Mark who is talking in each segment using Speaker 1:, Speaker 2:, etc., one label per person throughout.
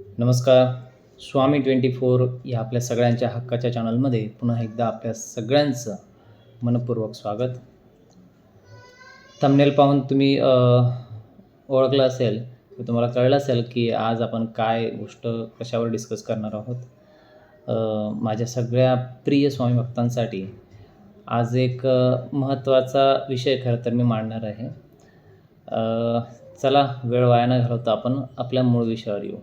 Speaker 1: नमस्कार. स्वामी twenty four या आपल्या सगळ्यांच्या हक्काच्या चॅनलमध्ये पुन्हा एकदा आपल्या सगळ्यांचं मनपूर्वक स्वागत. थंबनेल पाहून तुम्ही ओळखलं असेल की तुम्हाला कळलं असेल की आज आपण काय गोष्ट कशावर डिस्कस करणार आहोत. माझ्या सगळ्या प्रिय स्वामी भक्तांसाठी आज एक महत्त्वाचा विषय खरं तर मी मांडणार आहे. चला वेळ वाया न घालवता आपण आपल्या मूळ विषयावर येऊ.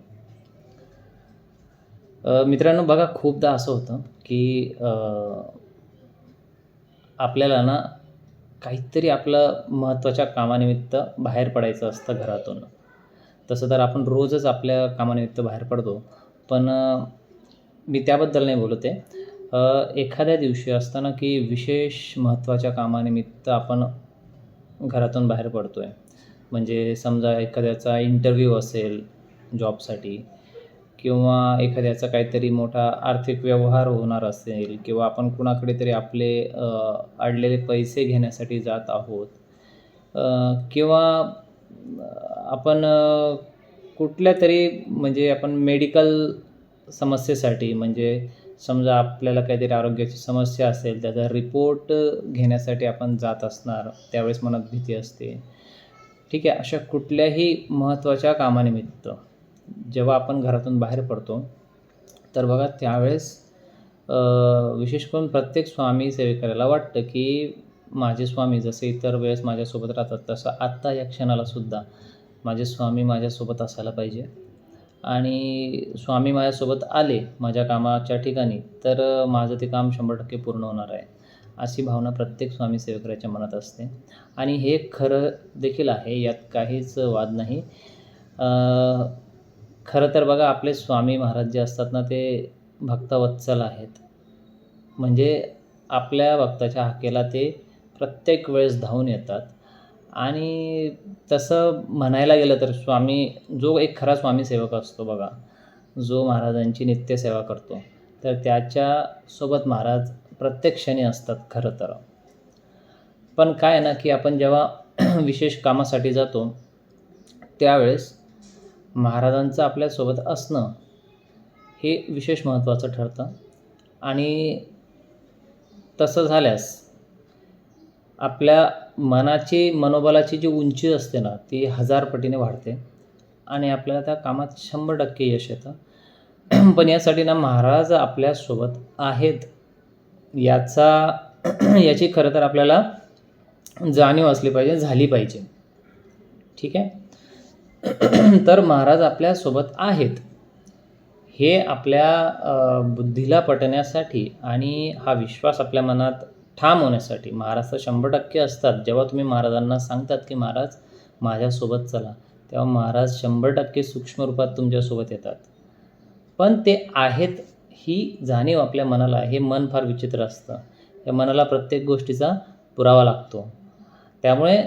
Speaker 1: मित्रांनो बघा खूपदा असं होतं की आपल्याला ना काहीतरी आपलं महत्त्वाच्या कामानिमित्त बाहेर पडायचं असतं घरातून. तसं तर आपण रोजच आपल्या कामानिमित्त बाहेर पडतो. पण मी त्याबद्दल नाही बोलत आहे. एखाद्या दिवशी असताना की विशेष महत्त्वाच्या कामानिमित्त आपण घरातून बाहेर पडतो आहे म्हणजे समजा एखाद्याचा इंटरव्ह्यू असेल जॉबसाठी किंवा एखाद्याचा काहीतरी मोठा आर्थिक व्यवहार होणार असेल किंवा आपण कुणाकडे तरी आपले अडलेले पैसे घेण्यासाठी जात आहोत किंवा आपण कुठल्या तरी म्हणजे आपण मेडिकल समस्येसाठी म्हणजे समजा आपल्याला काहीतरी आरोग्याची समस्या असेल त्याचा रिपोर्ट घेण्यासाठी आपण जात असणार त्यावेळेस मनात भीती असते. ठीक आहे अशा कुठल्याही महत्त्वाच्या कामानिमित्त जेव्हा आपण घरातून बाहेर पडतो तर बघा त्यावेळेस विशेष करून प्रत्येक स्वामी सेवेकऱ्याला वाटतं की माझे स्वामी जसे इतर वेळेस माझ्यासोबत राहतात तसं आत्ता या क्षणाला सुद्धा माझे स्वामी माझ्यासोबत असायला पाहिजे. आणि स्वामी माझ्यासोबत आले माझ्या कामाच्या ठिकाणी तर माझं ते काम शंभर टक्के पूर्ण होणार आहे अशी भावना प्रत्येक स्वामी सेवकऱ्याच्या मनात असते. आणि हे खरं देखील आहे यात काहीच वाद नाही. खरं तर बघा आपले स्वामी महाराज जे असतात ना ते भक्तवत्सल आहेत. म्हणजे आपल्या भक्ताच्या हाकेला ते प्रत्येक वेळेस धावून येतात. आणि तसं म्हणायला गेलं तर स्वामी जो एक खरा स्वामी सेवक असतो बघा जो महाराजांची नित्यसेवा करतो तर त्याच्यासोबत महाराज प्रत्येक क्षणी असतात खरं तर. पण काय आहे ना की आपण जेव्हा विशेष कामासाठी जातो त्यावेळेस महाराजांचं आपल्यासोबत असणं हे विशेष महत्त्वाचं ठरतं. आणि तसं झाल्यास आपल्या मनाची मनोबलाची जी उंची असते ना ती हजार पटीने वाढते. आणि आपल्याला त्या कामात शंभर टक्के यश येतं. पण यासाठी ना महाराज आपल्यासोबत आहेत. याचा याची खरं तर आपल्याला जाणीव असली पाहिजे झाली पाहिजे. ठीक आहे? तर महाराज आपल्यासोबत आहेत. हे आपल्या बुद्धीला पटण्यासाठी आणि हा विश्वास आपल्या मनात ठाम होण्यासाठी. महाराज तर शंभर टक्के असतात. जेव्हा तुम्ही महाराजांना सांगतात की महाराज माझ्यासोबत चला तेव्हा महाराज शंभर टक्के सूक्ष्म रूपात तुमच्यासोबत येतात. पण ते आहेत ही जाणीव आपल्या मनाला. हे मन फार विचित्र असतं. या मनाला प्रत्येक गोष्टीचा पुरावा लागतो. त्यामुळे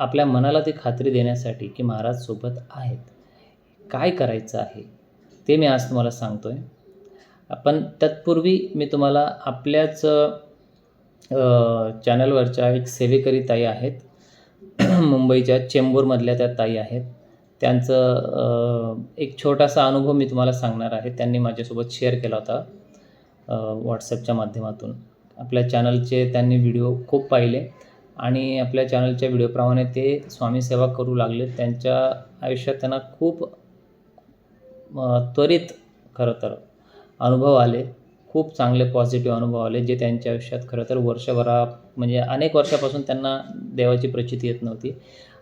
Speaker 1: आपल्या मनाला ती खात्री देण्यासाठी की महाराज सोबत आहेत. काय करायचं आहे? ते मी आज तुम्हाला सांगतो आहे पण तत्पूर्वी मी तुम्हाला आपल्याच चॅनलवरच्या एक सेवेकरी ताई आहेत. मुंबईच्या चेंबूरमधल्या त्या ताई आहेत. त्यांचं एक छोटासा अनुभव मी तुम्हाला सांगणार आहे. त्यांनी माझ्यासोबत शेअर केला होता व्हॉट्सॲपच्या माध्यमातून. आपल्या चॅनलचे त्यांनी व्हिडिओ खूप पाहिले. आणि आपल्या चॅनलच्या व्हिडिओप्रमाणे ते स्वामी सेवा करू लागले. त्यांच्या आयुष्यात त्यांना खूप त्वरित खरं तर अनुभव आले. खूप चांगले पॉझिटिव्ह अनुभव आले जे त्यांच्या आयुष्यात खरं तर वर्षभरा म्हणजे अनेक वर्षापासून त्यांना देवाची प्रचिती येत नव्हती.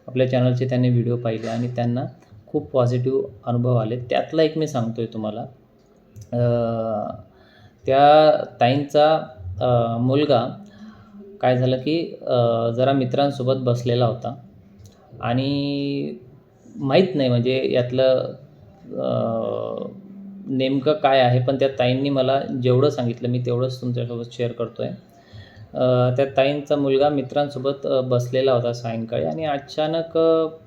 Speaker 1: आपल्या चॅनलचे त्यांनी व्हिडिओ पाहिले आणि त्यांना खूप पॉझिटिव्ह अनुभव आले. त्यातला एक मी सांगतो आहे तुम्हाला त्या ताईंचा मुलगा काय झालं की जरा मित्रांसोबत बसलेला होता. आणि माहीत नाही म्हणजे यातलं नेमकं काय आहे पण त्या ताईंनी मला जेवढं सांगितलं मी तेवढंच तुमच्यासोबत शेअर करतो आहे त्या ताईंचा मुलगा मित्रांसोबत बसलेला होता सायंकाळी आणि अचानक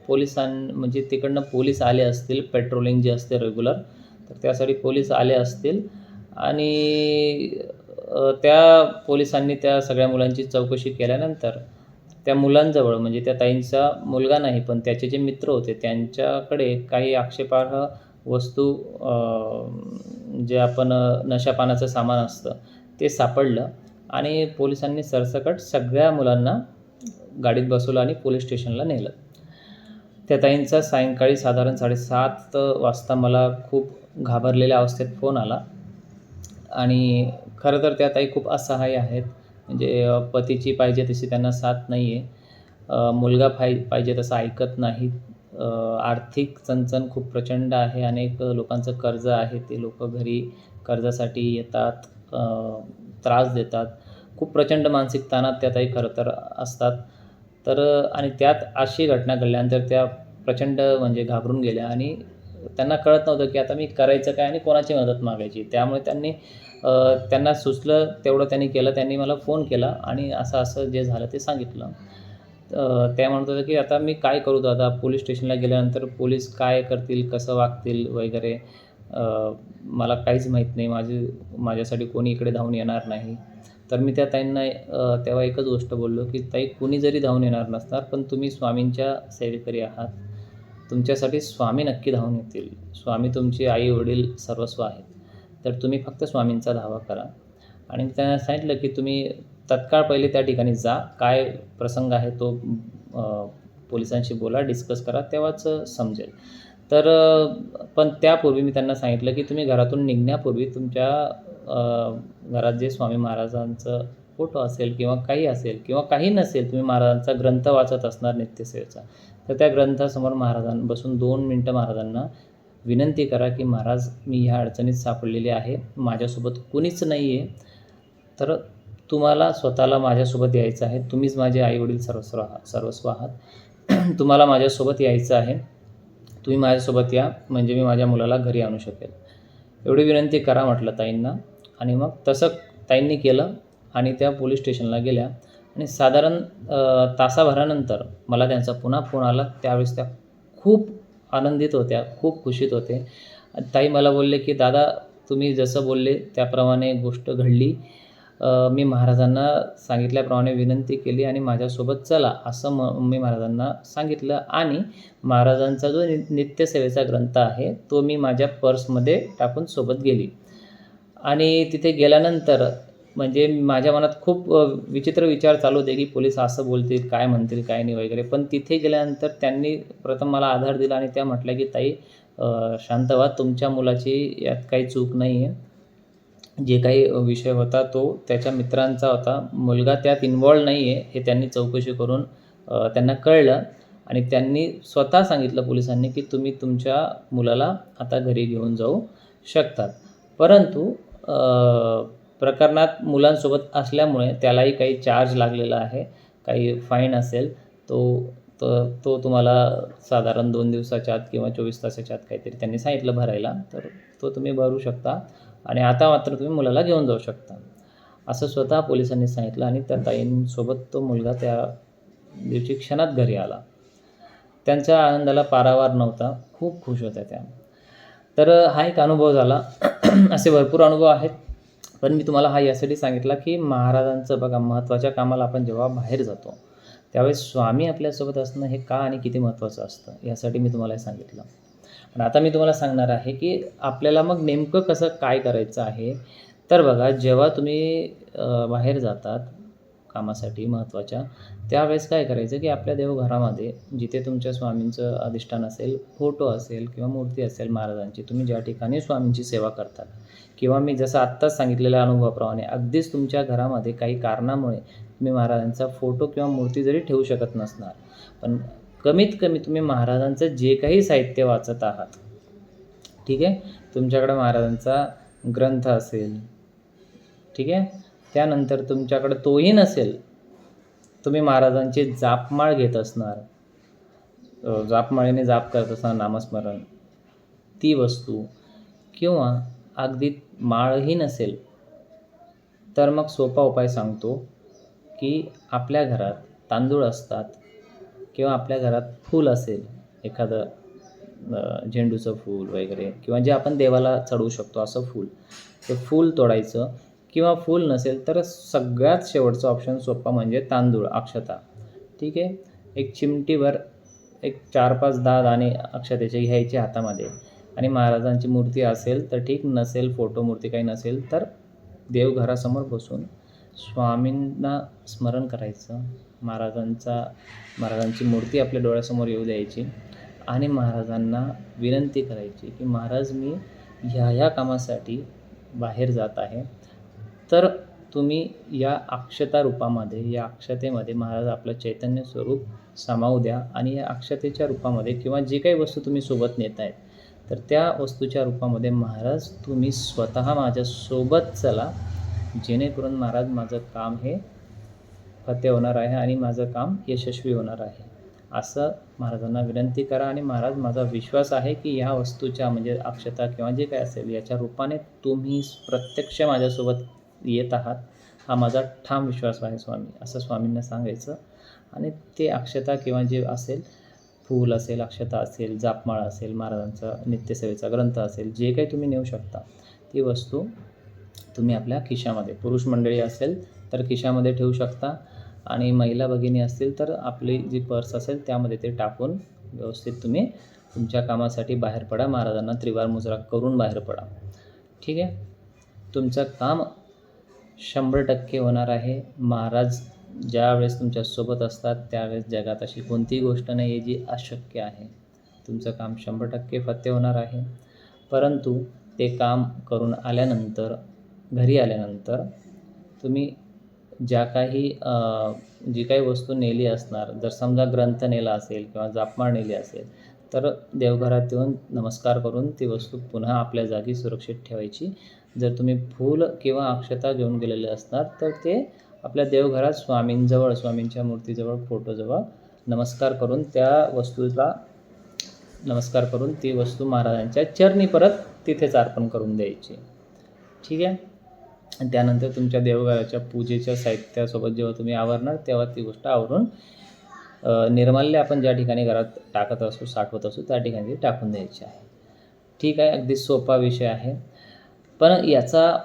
Speaker 1: पोलिसां म्हणजे तिकडनं पोलीस आले असतील पेट्रोलिंग जे असते रेग्युलर तर त्यासाठी पोलीस आले असतील. आणि त्या पोलिसांनी त्या सगळ्या मुलांची चौकशी केल्यानंतर त्या मुलांजवळ म्हणजे त्या ताईंचा मुलगा नाही पण त्याचे जे मित्र होते त्यांच्याकडे काही आक्षेपार्ह वस्तू जे आपण नशापानाचं सामान असतं ते सापडलं आणि पोलिसांनी सरसकट सगळ्या मुलांना गाडीत बसवलं आणि पोलीस स्टेशनला नेलं. त्या ताईंचा सायंकाळी साधारण साडेसात वाजता मला खूप घाबरलेल्या अवस्थेत फोन आला आणि खरं तर त्या ताई खूप असहाय्य आहेत. म्हणजे पतीची पाहिजे तशी त्यांना साथ नाही आहे मुलगा फाय पाहिजे तसं ऐकत नाहीत आर्थिक चणचण खूप प्रचंड आहे. अनेक लोकांचं कर्ज आहे. ते लोक घरी कर्जासाठी येतात. त्रास देतात. खूप प्रचंड मानसिक ताणात त्या ताई खरं तर असतात. तर आणि त्यात अशी घटना घडल्यानंतर त्या प्रचंड म्हणजे घाबरून गेल्या. आणि त्यांना कळत नव्हतं की आता मी करायचं काय आणि कोणाची मदत मागायची. त्यामुळे त्यांनी त्यांना सुचलं तेवढं त्यांनी केलं त्यांनी मला फोन केला आणि असं असं जे झालं ते सांगितलं. त्या म्हणत होतं की आता मी काय करू दादा? पोलीस स्टेशनला गेल्यानंतर पोलीस काय करतील कसं वागतील वगैरे? मला काहीच माहीत नाही. माझी माझ्यासाठी कोणी इकडे धावून येणार नाही. तर मी त्या ताईंना तेव्हा एकच गोष्ट बोललो की ताई कुणी जरी धावून येणार नसणार पण तुम्ही स्वामींच्या सेवेकरी आहात. तुमच्यासाठी स्वामी नक्की धावून येतील. स्वामी तुमचे आई वडील सर्वस्व आहेत. तर तुम्ही फक्त स्वामींचा धावा करा. आणि त्यांना सांगितलं की तुम्ही तत्काळ पहिले त्या ठिकाणी जा. काय प्रसंग आहे तो पोलिसांशी बोला डिस्कस करा तेव्हाच समजेल. तर पण त्यापूर्वी मी त्यांना सांगितलं की तुम्ही घरातून निघण्यापूर्वी तुमच्या घरात जे स्वामी महाराजांचं फोटो असेल किंवा काही असेल किंवा काही नसेल तुम्ही महाराजांचा ग्रंथ वाचत असणार नित्यसेवेचा. तर त्या ग्रंथासमोर महाराजां बसून दोन मिनटं महाराजांना विनंती करा की महाराज मी ह्या अडचणीत सापडलेली आहे माझ्यासोबत कुणीच नाही आहे तर तुम्हाला स्वतःला माझ्यासोबत यायचं आहे तुम्हीच माझे आईवडील सर्वस्व आहात सर्वस्व आहात. तुम्हाला माझ्यासोबत यायचं आहे तुम्ही माझ्यासोबत या म्हणजे मी माझ्या मुलाला घरी आणू शकेल. एवढी विनंती करा म्हटलं ताईंना. आणि मग तसं ताईंनी केलं आणि त्या पोलीस स्टेशनला गेल्या. आणि साधारण तासाभरानंतर मला त्यांचा पुन्हा फोन आला. त्यावेळेस त्या खूप आनंदित होत्या खूप खुशीत होते. ताई मला बोलले की दादा तुम्ही जसं बोलले त्याप्रमाणे गोष्ट घडली. मी महाराजांना सांगितल्याप्रमाणे विनंती केली आणि माझ्यासोबत चला असं म मी महाराजांना सांगितलं. आणि महाराजांचा जो नि नित्यसेवेचा ग्रंथ आहे तो मी माझ्या पर्समध्ये टाकून सोबत गेली. आणि तिथे गेल्यानंतर म्हणजे माझ्या मनात खूप विचित्र विचार चालू होते की पोलीस असं बोलतील काय म्हणतील काय नाही वगैरे. पण तिथे गेल्यानंतर त्यांनी प्रथम मला आधार दिला आणि त्या म्हटल्या की ताई शांत व्हा तुमच्या मुलाची यात काही चूक नाही आहे जे काही विषय होता तो त्याच्या मित्रांचा होता. मुलगा त्यात इन्वॉल्व नाही आहे हे त्यांनी चौकशी करून त्यांना कळलं. आणि त्यांनी स्वतः सांगितलं पोलिसांनी की तुम्ही तुमच्या मुलाला आता घरी घेऊन जाऊ शकतात. परंतु प्रकरणात मुलांसोबत असल्यामुळे त्यालाही काही चार्ज लागलेला आहे. काही फाईन असेल तो तो तो तुम्हाला साधारण दोन दिवसाच्या आत किंवा चोवीस तासाच्या आत काहीतरी त्यांनी सांगितलं भरायला तर तो तुम्ही भरू शकता. आणि आता मात्र तुम्ही मुलाला घेऊन जाऊ शकता. असं स्वतः पोलिसांनी सांगितलं आणि त्या ताईंसोबत तो मुलगा त्या दिवशी क्षणात घरी आला. त्यांच्या आनंदाला पारावार नव्हता. खूप खुश होत्या त्या. तर हा एक अनुभव झाला. असे भरपूर अनुभव आहेत. पण मी तुम्हाला हा यासाठी सांगितला की महाराजांचं बघा महत्त्वाच्या कामाला आपण जेव्हा बाहेर जातो त्यावेळेस स्वामी आपल्यासोबत असणं हे का आणि किती महत्त्वाचं असतं यासाठी मी तुम्हाला सांगितलं. आणि आता मी तुम्हाला सांगणार आहे की आपल्याला मग नेमकं कसं काय करायचं आहे तर बघा जेव्हा तुम्ही बाहेर जातात कामासाठी महत्त्वाच्या त्यावेळेस काय करायचं की आपल्या देवघरामध्ये जिथे तुमच्या स्वामींचं अधिष्ठान असेल फोटो असेल किंवा मूर्ती असेल महाराजांची तुम्ही ज्या ठिकाणी स्वामींची सेवा करतात किंवा मी जसं आत्ताच सांगितलेल्या अनुभवाप्रमाणे अगदीच तुमच्या घरामध्ये काही कारणामुळे तुम्ही महाराजांचा फोटो किंवा मूर्ती जरी ठेवू शकत नसणार पण कमीत कमी तुम्ही महाराजांचं जे काही साहित्य वाचत आहात ठीक आहे? तुमच्याकडे महाराजांचा ग्रंथ असेल ठीक आहे? त्यानंतर तुमच्याकडे तोही नसेल तुम्ही महाराजांची जापमाळ घेत असणार जापमाळेने जाप करत असणार नामस्मरण ती वस्तू किंवा अगदी माळही नसेल तर मग सोपा उपाय सांगतो की आपल्या घरात तांदूळ असतात किंवा आपल्या घरात फूल असेल एखादं झेंडूचं फूल वगैरे किंवा जे आपण देवाला चढवू शकतो असं फूल ते फूल तोडायचं किंवा फूल नसेल तर सगळ्यात शेवटचं ऑप्शन सोपा म्हणजे तांदूळ अक्षता. ठीक आहे? एक चिमटीभर एक चार पाच दहा दाणे अक्षतेचे घ्यायचे हातामध्ये. आणि महाराजांची मूर्ती असेल तर ठीक नसेल फोटो मूर्ती काही नसेल तर देवघरासमोर बसून स्वामींना स्मरण करायचं. महाराजांचा महाराजांची मूर्ती आपल्या डोळ्यासमोर येऊ द्यायची आणि महाराजांना विनंती करायची की महाराज मी ह्या ह्या कामासाठी बाहेर जात आहे. तर तुम्ही या अक्षता रूपामध्ये या अक्षतेमध्ये महाराज आपलं चैतन्य स्वरूप सामावू द्या आणि या अक्षतेच्या रूपामध्ये किंवा जे काही वस्तू तुम्ही सोबत नेत आहेत तर त्या वस्तूच्या रूपामध्ये महाराज तुम्ही स्वतः माझ्यासोबत चला. जेणेकरून महाराज माझं काम हे फते होणार आहे आणि माझं काम यशस्वी होणार आहे. असं महाराजांना विनंती करा आणि महाराज माझा विश्वास आहे की ह्या वस्तूच्या म्हणजे अक्षता किंवा जे काय असेल याच्या रूपाने तुम्ही प्रत्यक्ष माझ्यासोबत येत आहात हा माझा ठाम विश्वास आहे स्वामी असं स्वामींना सांगायचं. आणि ते अक्षता किंवा जे असेल फूल असेल अक्षता असेल जापमाळा असेल महाराजांचा नित्यसेवेचा ग्रंथ असेल जे काही तुम्ही नेऊ शकता ती वस्तू तुम्ही आपल्या खिशामध्ये पुरुष मंडळी असेल तर खिशामध्ये ठेवू शकता आणि महिला भगिनी असतील तर आपली जी पर्स असेल त्यामध्ये ते टाकून व्यवस्थित तुम्ही तुमच्या कामासाठी बाहेर पडा महाराजांना त्रिवार मुजरा करून बाहेर पडा. ठीक आहे? तुमचं काम शंभर टक्के होणार आहे. महाराज ज्या वेळेस तुमच्यासोबत असतात त्यावेळेस जगात अशी कोणतीही गोष्ट नाही आहे जी अशक्य आहे. तुमचं काम शंभर टक्के फत्ते होणार आहे. परंतु ते काम करून आल्यानंतर घरी आल्यानंतर तुम्ही ज्या काही जी काही वस्तू नेली असणार जर समजा ग्रंथ नेला असेल किंवा जापमाळ नेली असेल तर देवघरात येऊन नमस्कार करून ती वस्तू पुन्हा आपल्या जागी सुरक्षित ठेवायची. जर तुम्ही फूल किंवा अक्षता घेऊन गेलेले असणार तर ते आपल्या देवघरात स्वामींजवळ स्वामींच्या मूर्तीजवळ फोटोजवळ नमस्कार करून त्या वस्तूला नमस्कार करून ती वस्तू महाराजांच्या चरणी परत तिथेच अर्पण करून द्यायची. ठीक आहे? आणि त्यानंतर तुमच्या देवघराच्या पूजेच्या साहित्यासोबत जेव्हा तुम्ही आवरणार तेव्हा ती गोष्ट आवरून निर्माल्य आपण ज्या ठिकाणी घरात टाकत असू साठवत असू त्या ठिकाणी ती टाकून द्यायची आहे. ठीक आहे? अगदी सोपा विषय आहे. पण याचा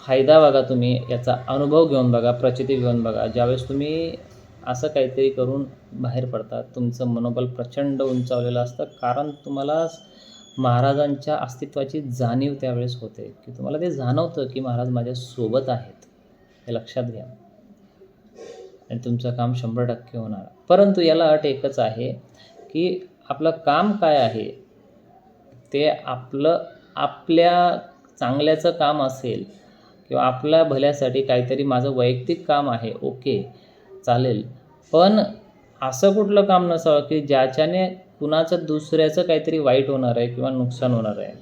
Speaker 1: फायदा बघा तुम्ही याचा अनुभव घेऊन बघा प्रचिती घेऊन बघा. ज्यावेळेस तुम्ही असं काहीतरी करून बाहेर पडतात तुमचं मनोबल प्रचंड उंचावलेलं असतं. कारण तुम्हाला महाराजांच्या अस्तित्वाची जाणीव त्यावेळेस होते. की तुम्हाला ते जाणवतं की महाराज माझ्या सोबत आहेत. हे लक्षात घ्या. आणि तुमचं काम शंभर टक्के होणार. परंतु याला अट एकच आहे की आपलं काम काय आहे? ते आपलं आपल्या चांगल्याचं काम असेल किंवा आपल्या भल्यासाठी काहीतरी माझं वैयक्तिक काम आहे ओके चालेल. पण असं कुठलं काम नसावं की ज्याच्याने कुणाचं दुसऱ्याचं काहीतरी वाईट होणार आहे किंवा नुकसान होणार आहे?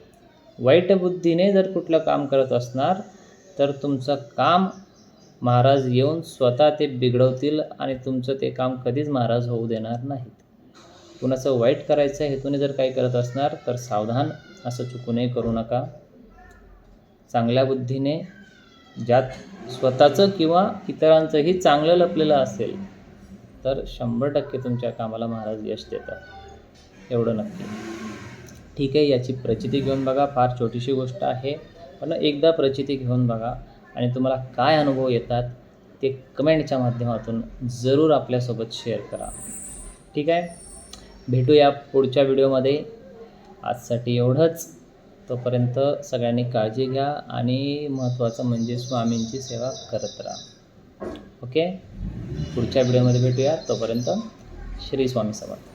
Speaker 1: वाईट बुद्धीने जर कुठलं काम करत असणार तर तुमचं काम महाराज येऊन स्वतः ते बिघडवतील आणि तुमचं ते काम कधीच महाराज होऊ देणार नाहीत. कुणाचं वाईट करायचं हेतूने जर काही करत असणार तर सावधान असं चुकूनही करू नका. चांगल्या बुद्धीने ज्यात स्वतःचं किंवा इतरांचंही चांगलं लपलेलं असेल तर शंभर टक्के तुमच्या कामाला महाराज यश देतात. एवढं नक्की. ठीक आहे याची प्रचिती घेऊन बघा. फार छोटीशी गोष्ट आहे पण एकदा प्रचिती घेऊन बघा आणि तुम्हाला काय अनुभव येतात ते कमेंटच्या माध्यमातून जरूर आपल्यासोबत शेअर करा. ठीक आहे? भेटूया पुढच्या व्हिडिओमध्ये. आजसाठी एवढंच. तोपर्यंत सगळ्यांनी काळजी घ्या आणि महत्त्वाचं म्हणजे स्वामींची सेवा करत राहा. ओके? पुढच्या व्हिडिओमध्ये भेटूया. तोपर्यंत श्री स्वामी समर्थ.